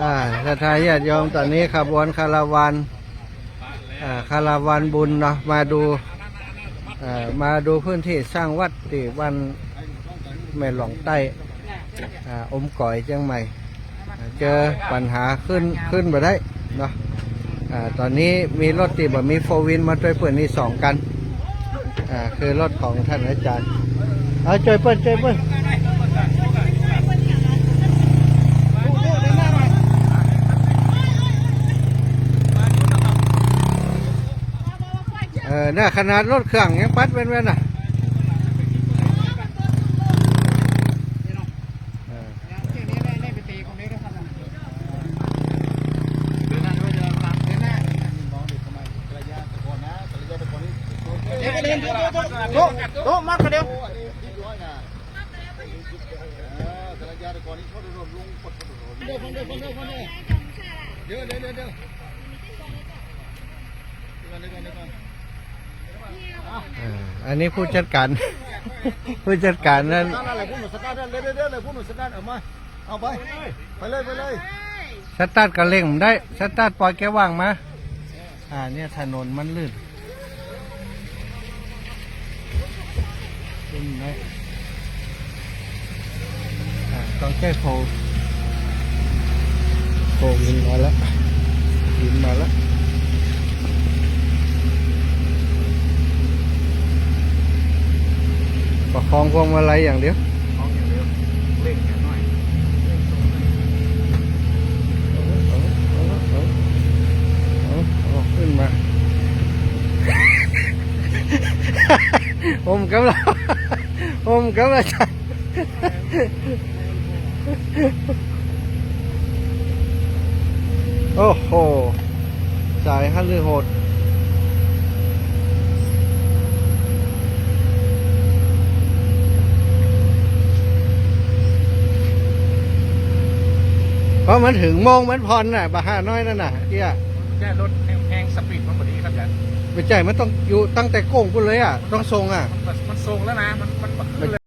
อ่าถ้าทายญาติโยมตอนนี้ขบวนคาราวานอ่าคาราวานบุญเนาะมาดูอ่ามาดูพื้นที่สร้างวัดที่วันแม่หลองใต้อ่าอมก่อยเชียงใหม่อ่าเจอปัญหาขึ้นขึ้นมาได้เนาะอ่าตอนนี้มีรถติดแบบมีโฟวินมาช่วยเปิดนี่สองกันอ่าคือรถของท่านอาจารย์เอาช่วยเปิดช่วยเปิด เออเนี่ยขนาดรถเครื่องยังปัดเป็นเว้นอะเออเอออันนี้ผู้จัดการ ผู้จัดการนั้นนั่นอะไรพูดหนูสตาร์ทเลยเด้อเลยพูดหนูสตาร์ทเอามาเอาไปไปเลยไปเลยสตาร์ทก็เร่งได้สตาร์ทปล่อยแกว่างมาอ่าเนี่ยถนนมันลื่นลื่นไหมอ่าต้องแก้โคโควินมาแล้ววินมาแล้ว ประคองพวงมาลัยอย่างเดียวเอาอย่างเดียวเร่งแค่น้อยเอาเอาเอาเอาเอาขึ้นมา ผมกำลังผมกำลังจะโอ้โห สายฮันลือโหด เพราะมันถึงโมงมันพรน่ะบาห้าน้อยนั่นน่ะเที่ยแค่รถแพงสปีดมันพอดีครับอาจารย์ไม่ใช่มันต้องอยู่ตั้งแต่โก้งพุ่นเลยอะต้องทรงอะ มันมันทรงแล้วนะ มันมันขึ้นเลย